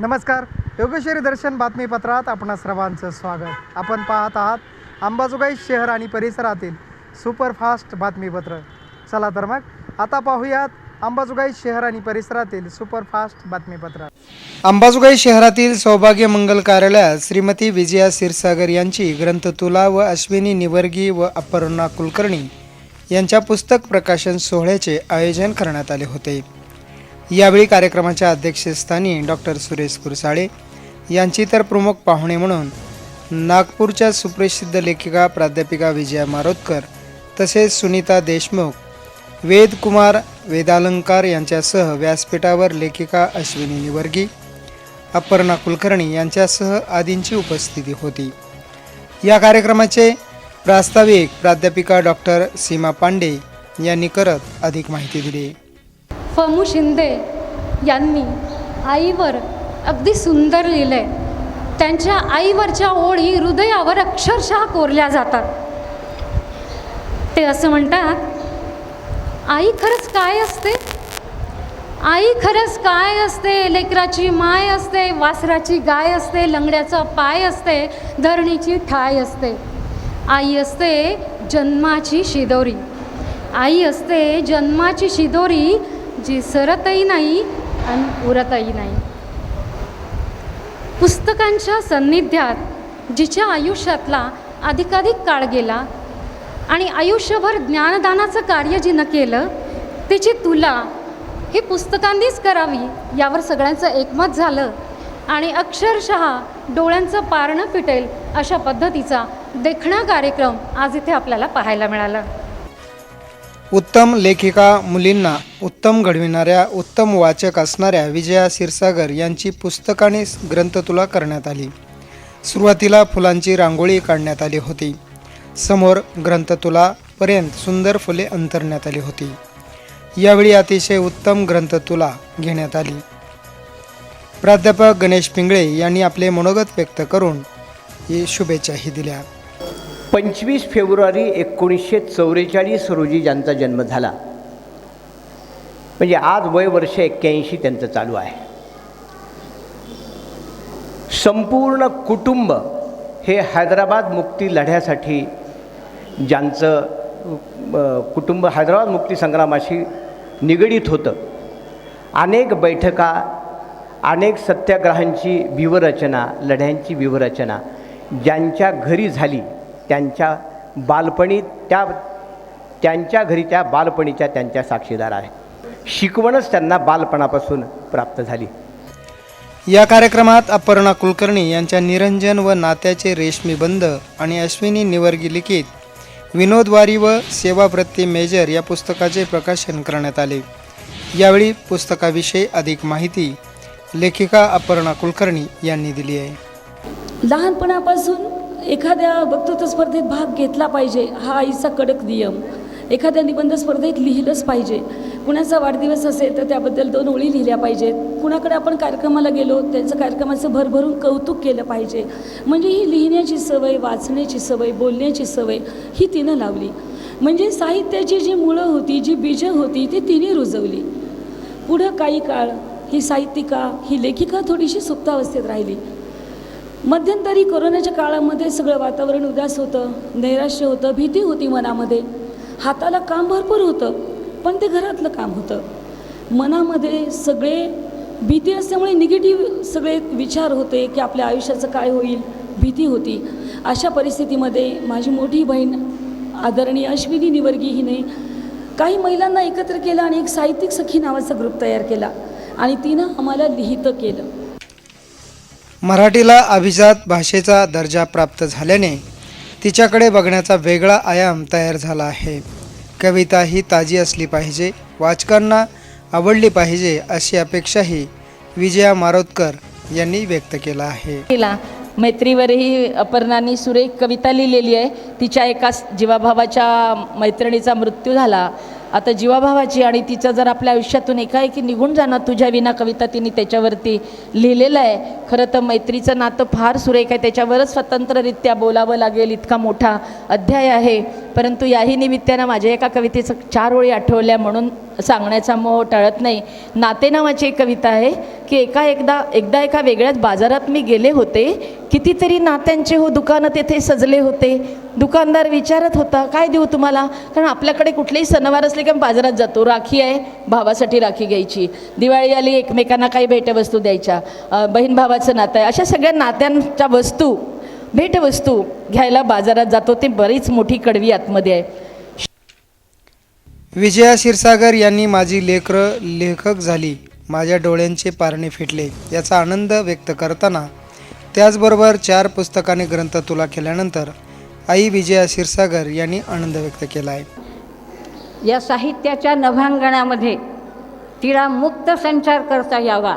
नमस्कार. योगेश्वरी दर्शन बातमीपत्रात आपणा सर्वांचं स्वागत. आपण पाहत आहात अंबाजोगाई शहर आणि परिसरातील सुपरफास्ट बातमीपत्र. चला तर मग आता पाहूयात अंबाजोगाई शहर आणि परिसरातील सुपरफास्ट बातमीपत्र. अंबाजोगाई शहरातील सौभाग्य मंगल कार्यालयात श्रीमती विजया क्षीरसागर यांची ग्रंथतुला व अश्विनी निवर्गी व अपर्णा कुलकर्णी यांच्या पुस्तक प्रकाशन सोहळ्याचे आयोजन करण्यात आले होते. यावेळी कार्यक्रमाच्या अध्यक्षस्थानी डॉक्टर सुरेश कुरसाळे यांची तर प्रमुख पाहुणे म्हणून नागपूरच्या सुप्रसिद्ध लेखिका प्राध्यापिका विजया मारोतकर तसेच सुनीता देशमुख वेदकुमार वेदालंकार यांच्यासह व्यासपीठावर लेखिका अश्विनी निवर्गी अपर्णा कुलकर्णी यांच्यासह आदींची उपस्थिती होती. या कार्यक्रमाचे प्रास्ताविक प्राध्यापिका डॉक्टर सीमा पांडे यांनी करत अधिक माहिती दिली. पमू शिंदे यांनी आईवर अगदी सुंदर लिहिलं आहे त्यांच्या आईवरच्या ओळी हृदयावर अक्षरशः कोरल्या जातात. ते असं म्हणतात आई खरंच काय असते? आई खरंच काय असते? लेकराची माय असते वासराची गाय असते लंगड्याचा पाय असते धरणीची ठाय असते. आई असते जन्माची शिदोरी. आई असते जन्माची शिदोरी जी सरतही नाही आणि उरतही नाही. पुस्तकांच्या सान्निध्यात जिच्या आयुष्यातला अधिकाधिक काळ गेला आणि आयुष्यभर ज्ञानदानाचं कार्य जिनं केलं तिची तुला ही पुस्तकांनीच करावी यावर सगळ्यांचं एकमत झालं आणि अक्षरशः डोळ्यांचं पारणं फिटेल अशा पद्धतीचा देखणा कार्यक्रम आज इथे आपल्याला पाहायला मिळाला. उत्तम लेखिका मुलींना उत्तम घडविणाऱ्या उत्तम वाचक असणाऱ्या विजया क्षीरसागर यांची पुस्तकाने ग्रंथतुला करण्यात आली. सुरुवातीला फुलांची रांगोळी काढण्यात आली होती. समोर ग्रंथतुलापर्यंत सुंदर फुले अंतरण्यात आली होती. यावेळी अतिशय उत्तम ग्रंथतुला घेण्यात आली. प्राध्यापक गणेश पिंगळे यांनी आपले मनोगत व्यक्त करून ही शुभेच्छाही दिल्या. पंचवीस फेब्रुवारी एकोणीसशे चौवेचाळीस रोजी ज्यांचा जन्म झाला. म्हणजे आज वय वर्ष एक्क्याऐंशी त्यांचं चालू आहे. संपूर्ण कुटुंब हे हैदराबाद मुक्ती लढ्यासाठी ज्यांचं कुटुंब हैदराबाद मुक्ती संग्रामाशी निगडीत होतं. अनेक बैठका अनेक सत्याग्रहांची व्यूहरचना लढ्यांची व्यूहरचना ज्यांच्या घरी झाली. त्यांच्या बालपणी त्या त्यांच्या घरी त्या बालपणीच्या त्यांच्या साक्षीदार आहेत. शिकवणच त्यांना बालपणापासून प्राप्त झाली. या कार्यक्रमात अपर्णा कुलकर्णी यांच्या निरंजन व नात्याचे रेशमी बंध आणि अश्विनी निवर्गी लिखित विनोदवारी व सेवाप्रती मेजर या पुस्तकाचे प्रकाशन करण्यात आले. यावेळी पुस्तकाविषयी अधिक माहिती लेखिका अपर्णा कुलकर्णी यांनी दिली आहे. लहानपणापासून एखाद्या वक्तृत्व स्पर्धेत भाग घेतला पाहिजे हा आईचा कडक नियम. एखाद्या निबंध स्पर्धेत लिहिलंच पाहिजे. कुणाचा वाढदिवस असेल तर त्याबद्दल दोन ओळी लिहिल्या पाहिजेत. कुणाकडे आपण कार्यक्रमाला गेलो त्यांचं कार्यक्रमाचं भरभरून कौतुक केलं पाहिजे. म्हणजे ही लिहिण्याची सवय वाचण्याची सवय बोलण्याची सवय ही तिनं लावली. म्हणजे साहित्याची जी मुळं होती जी बीजं होती ती तिने रुजवली. पुढं काही काळ ही साहित्यिका ही लेखिका थोडीशी सुप्तावस्थेत राहिली. मध्यंतरी कोरोनाच्या काळामध्ये सगळं वातावरण उदास होतं नैराश्य होतं भीती होती मनामध्ये. हाताला काम भरपूर होतं पण ते घरातलं काम होतं. मनामध्ये सगळे भीती असल्यामुळे निगेटिव्ह सगळे विचार होते की आपल्या आयुष्याचं काय होईल भीती होती. अशा परिस्थितीमध्ये माझी मोठी बहीण आदरणीय अश्विनी निवर्गी हिने काही महिलांना एकत्र केलं आणि एक साहित्यिक सखी नावाचा ग्रुप तयार केला आणि तिनं आम्हाला लिहितं केलं. मराठीला अभिजात भाषेचा दर्जा प्राप्त झाल्याने तिच्याकडे बघण्याचा वेगळा आयाम तयार झाला आहे. कविता ही ताजी असली पाहिजे वाचकांना आवडली पाहिजे अशी अपेक्षाही विजया मारोतकर यांनी व्यक्त केला आहे. तिला मैत्रीवरही अपर्णानी सुरेख कविता लिहिलेली आहे. तिच्या एका जीवाभावाच्या मैत्रिणीचा मृत्यू झाला. आता जीवाभावाची आणि तिचं जर आपल्या आयुष्यातून एकाएकी निघून जाणं तुझ्या विना कविता तिने त्याच्यावरती लिहिलेलं आहे खरं तर मैत्रीचं नातं फार सुरेख आहे. त्याच्यावरच स्वतंत्ररित्या बोलावं लागेल इतका मोठा अध्याय आहे. परंतु याही निमित्तानं माझ्या एका कवितेचं चार ओळी आठवल्या म्हणून सांगण्याचा मोह टळत नाही. नाते नावाची एक कविता आहे की एका एकदा एकदा एका वेगळ्याच बाजारात मी गेले होते कितीतरी नात्यांचे हो दुकानं तेथे सजले होते. दुकानदार विचारत होता काय देऊ तुम्हाला? कारण आपल्याकडे कुठलेही सणवार असले की आम्ही बाजारात जातो. राखी आहे भावासाठी राखी घ्यायची. दिवाळी आली एकमेकांना काही भेटवस्तू द्यायच्या. बहीण भावाचं नातं आहे. अशा सगळ्या नात्यांच्या वस्तू भेटवस्तू घ्यायला बाजारात जातो. ते बरीच मोठी कडवी आतमध्ये आहे. विजया क्षीरसागर यांनी माझी लेकरं लेखक झाली. माझ्या डोळ्यांचे पारणे फिटले. याचा आनंद व्यक्त करताना त्याचबरोबर चार पुस्तकाने ग्रंथ तुला केल्यानंतर आई विजया क्षीरसागर यांनी आनंद व्यक्त केला आहे या साहित्याच्या नभांगणामध्ये तिला मुक्त संचार करता यावा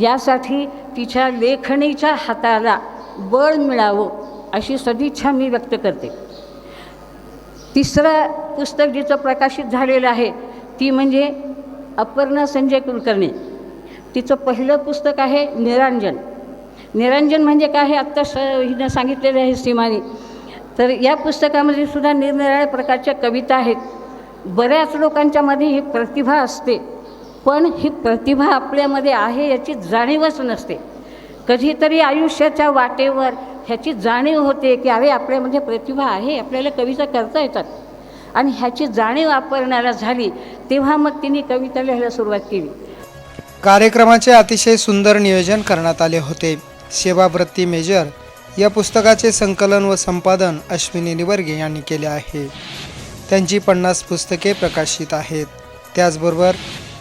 यासाठी तिच्या लेखणीच्या हाताला बळ मिळावं अशी सदिच्छा मी व्यक्त करते. तिसरं पुस्तक जिचं प्रकाशित झालेलं आहे ती म्हणजे अपर्णा संजय कुलकर्णी. तिचं पहिलं पुस्तक आहे निरांजन. निरंजन म्हणजे काय हे आत्ता स हिनं सांगितलेलं आहे सीमानी. तर या पुस्तकामध्ये सुद्धा निरनिराळ्या प्रकारच्या कविता आहेत. बऱ्याच लोकांच्यामध्ये ही प्रतिभा असते. पण ही प्रतिभा आपल्यामध्ये आहे याची जाणीवच नसते. कधीतरी आयुष्याच्या वाटेवर ह्याची जाणीव होते की अरे आपल्यामध्ये प्रतिभा आहे आपल्याला कविता करता येतात. आणि ह्याची जाणीव वापरणारा झाली तेव्हा मग तिने कविता लिहायला सुरुवात केली. कार्यक्रमाचे अतिशय सुंदर नियोजन करण्यात आले होते. सेवावृत्ती मेजर या पुस्तकाचे संकलन व संपादन अश्विनी निवर्गे यांनी केले आहे. त्यांची पन्नास पुस्तके प्रकाशित आहेत. त्याचबरोबर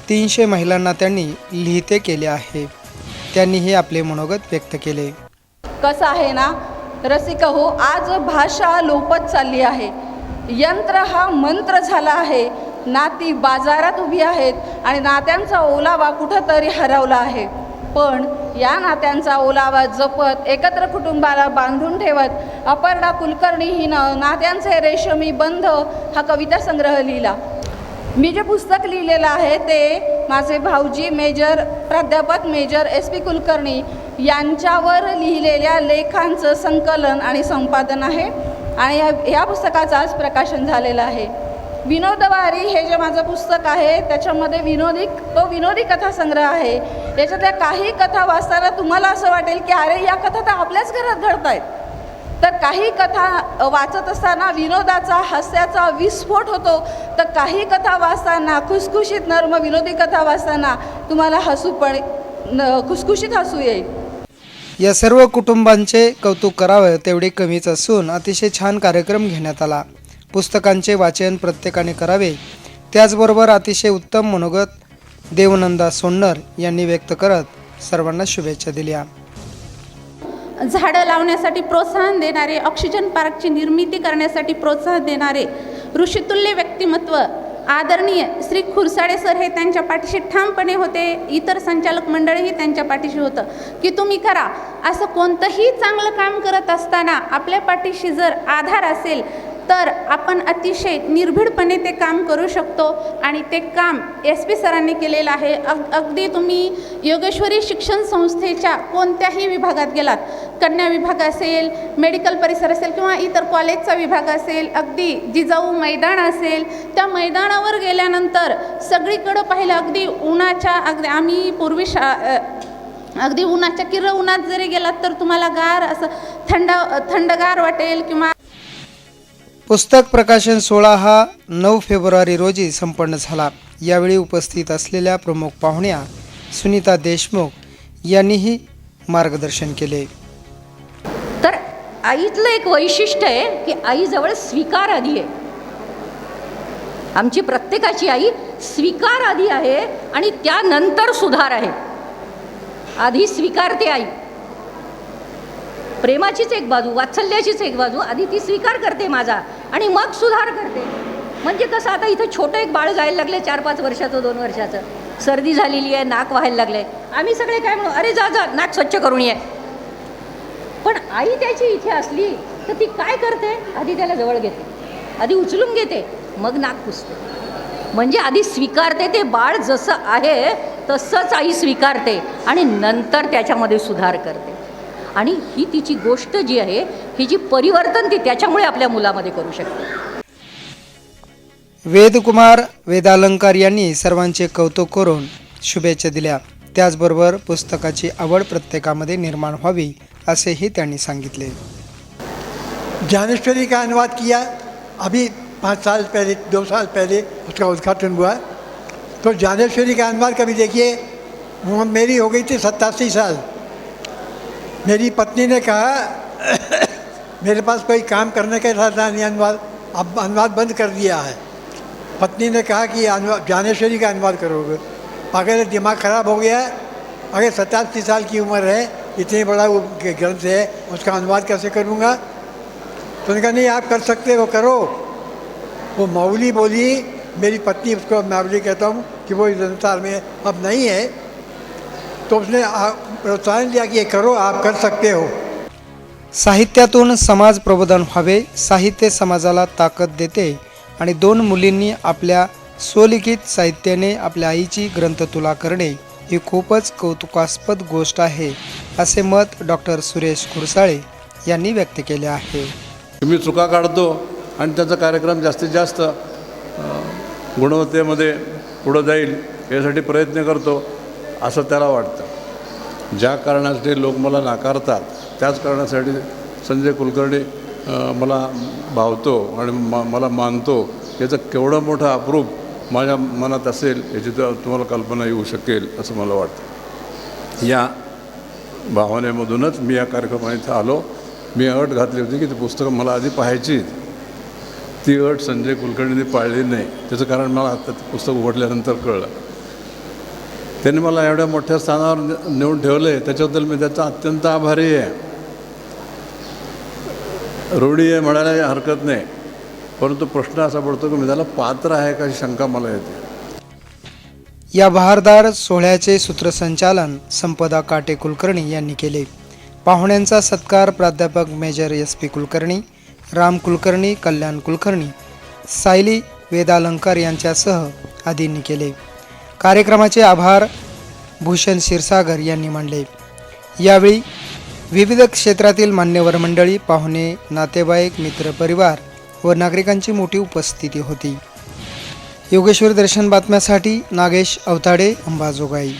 तीनशे महिलांना त्यांनी लिहिते केले आहे. त्यांनीही आपले मनोगत व्यक्त केले. कसं आहे ना रसिक हो आज भाषा लोपत चालली आहे. यंत्र हा मंत्र झाला आहे. नाती बाजारात उभी आहेत आणि नात्यांचा ओलावा कुठंतरी हरवला आहे. पण या नात्यांचा ओलावा जपत एकत्र कुटुंबाला बांधून ठेवत अपर्णा कुलकर्णी हिनं नात्यांचे रेशमी बंध हा कविता संग्रह लिहिला. मी जे पुस्तक लिहिलेलं आहे ते माझे भाऊजी मेजर प्राध्यापक मेजर एस पी कुलकर्णी यांच्यावर लिहिलेल्या लेखांचं संकलन आणि संपादन आहे आणि या ह्या पुस्तकाचं आज प्रकाशन झालेलं आहे. विनोदवारी हे जे माझं पुस्तक आहे त्याच्यामध्ये विनोदी तो विनोदी कथा संग्रह आहे. याच्यातल्या काही कथा वाचताना तुम्हाला असं वाटेल की अरे या कथा तर आपल्याच घरात घडत आहेत तर काही कथा वाचत असताना विनोदाचा हास्याचा विस्फोट होतो. तर काही कथा वाचताना खुसखुशीत नर्म विनोदी कथा वाचताना तुम्हाला हसू पण न खुसखुशीत हसू येईल. या सर्व कुटुंबांचे कौतुक करावं तेवढे कमीच असून अतिशय छान कार्यक्रम घेण्यात आला. पुस्तकांचे वाचन प्रत्येकाने करावे. त्याचबरोबर अतिशय उत्तम मनोगत देवनंदा सोन्नर यांनी व्यक्त करत सर्वांना शुभेच्छा दिल्या. झाडं लावण्यासाठी प्रोत्साहन देणारे ऑक्सिजन पार्कची निर्मिती करण्यासाठी प्रोत्साहन देणारे ऋषितुल्य व्यक्तिमत्व आदरणीय श्री खुरसाडे सर हे त्यांच्या पाठीशी ठामपणे होते. इतर संचालक मंडळही त्यांच्या पाठीशी होतं. की तुम्ही करा. असं कोणतंही चांगलं काम करत असताना आपल्या पाठीशी जर आधार असेल तर आपण अतिशय निर्भीडपणे ते काम करू शकतो आणि ते काम एस पी सरांनी केलेलं आहे. अग अगदी तुम्ही योगेश्वरी शिक्षण संस्थेच्या कोणत्याही विभागात गेलात कन्या विभाग असेल मेडिकल परिसर असेल किंवा इतर कॉलेजचा विभाग असेल अगदी जिजाऊ मैदान असेल त्या मैदानावर गेल्यानंतर सगळीकडं पाहिलं अगदी उन्हाच्या अगदी आम्ही पूर्वी शा अगदी उन्हाच्या किर उन्हात जरी गेलात तर तुम्हाला गार असं थंड थंडगार वाटेल किंवा पुस्तक प्रकाशन सोहळा हा नऊ फेब्रुवारी रोजी संपन्न झाला. यावेळी उपस्थित असलेल्या प्रमुख पाहुण्या सुनीता देशमुख यांनीही मार्गदर्शन केले. तर आईतलं एक वैशिष्ट्य आहे की आईजवळ स्वीकार आधी आहे. आमची प्रत्येकाची आई स्वीकार आधी आहे आणि त्यानंतर सुधार आहे. आधी स्वीकारते आई. प्रेमाचीच एक बाजू वात्सल्याचीच एक बाजू आधी ती स्वीकार करते माझा. आणि मग सुधार करते. म्हणजे कसं आता इथं छोटं एक बाळ जायला लागले चार पाच वर्षाचं दोन वर्षाचं. सर्दी झालेली आहे नाक व्हायला लागलंय. आम्ही सगळे काय म्हणू अरे जा जा नाक स्वच्छ करून ये. पण आई त्याची इथे असली तर ती काय करते? आधी त्याला जवळ घेते. आधी उचलून घेते. मग नाक पुसते. म्हणजे आधी स्वीकारते ते बाळ जसं आहे तसंच आई स्वीकारते आणि नंतर त्याच्यामध्ये सुधार करते. आणि ही तिची गोष्ट जी आहे ही जी परिवर्तन ती त्याच्यामुळे आपल्या मुलामध्ये करू शकते. वेदकुमार वेदालंकार यांनी सर्वांचे कौतुक करून शुभेच्छा दिल्या. त्याचबरोबर पुस्तकाची आवड प्रत्येकामध्ये निर्माण व्हावी असेही त्यांनी सांगितले. ज्ञानेश्वरी का अनुवाद किया? अभी पाँच साल पहले दो साल पहले उसका उद्घाटन हुआ। तो ज्ञानेश्वरी का अनुवाद कभी देखिए वो मेरी हो गई थी सत्तासी साल। मेरी पत्नी ने कहा, मेरे पास कोई काम करने का इरादा नहीं, अनुवाद, अब अनुवाद बंद कर दिया है। पत्नी ने कहा कि अनुवाद ज्ञानेश्वरी का अनुवाद करोगे। अगर दिमाग ख़राब हो गया, अगर सतासी साल की उम्र है, इतने बड़ा वो ग्रंथ है, उसका अनुवाद कैसे करूँगा? तो उन्होंने नहीं, आप कर सकते हो, करो। वो मौली बोली, मेरी पत्नी उसको मावली कहता हूँ कि वो इस संसार में अब नहीं है। तो उसने प्रोत्साहन दिया कि ये करो आप कर सकते हो. साहित्यातून समाज प्रबोधन व्हावे साहित्य समाजाला ताकद देते आणि दोन मुलींनी आपल्या स्वलिखित साहित्याने आपल्या आईची ग्रंथतुला करणे ही खूपच कौतुकास्पद गोष्ट आहे असे मत डॉक्टर सुरेश खुरसाळे यांनी व्यक्त केले आहे. मी चुका काढतो आणि त्याचा कार्यक्रम जास्तीत जास्त गुणवत्तेमध्ये पुढं जाईल यासाठी प्रयत्न करतो. असं त्याला वाटतं. ज्या कारणासाठी लोक मला नाकारतात त्याच कारणासाठी संजय कुलकर्णी मला भावतो आणि म मला मानतो. याचं केवढं मोठं अप्रूप माझ्या मनात असेल याची तर तुम्हाला कल्पना येऊ शकेल असं मला वाटतं. या भावनेमधूनच मी या कार्यक्रमात इथं आलो. मी अट घातली होती की ती पुस्तकं मला आधी पाहायची ती अट संजय कुलकर्णींनी पाळली नाही. त्याचं कारण मला आता पुस्तक उघडल्यानंतर कळलं. त्यांनी मला एवढ्या मोठ्या स्थानावर नेऊन ठेवलं. आहे त्याच्याबद्दल मी त्याचा अत्यंत आभारी आहे. रूढी आहे म्हणायला हरकत नाही. परंतु प्रश्न असा पडतो की मी त्याला पात्र आहे का शंका मला येते. या बहारदार सोहळ्याचे सूत्रसंचालन संपदा काटे कुलकर्णी यांनी केले. पाहुण्यांचा सत्कार प्राध्यापक major S P Kulkarni Ram Kulkarni Kalyan Kulkarni Sayali Vedalankar यांच्यासह आदींनी केले. कार्यक्रमाचे आभार भूषण क्षीरसागर यांनी मांडले. यावेळी विविध क्षेत्रातील मान्यवर मंडळी पाहुणे नातेवाईक मित्रपरिवार व नागरिकांची मोठी उपस्थिती होती. योगेश्वर दर्शन बातम्यासाठी नागेश अवताडे अंबाजोगाई.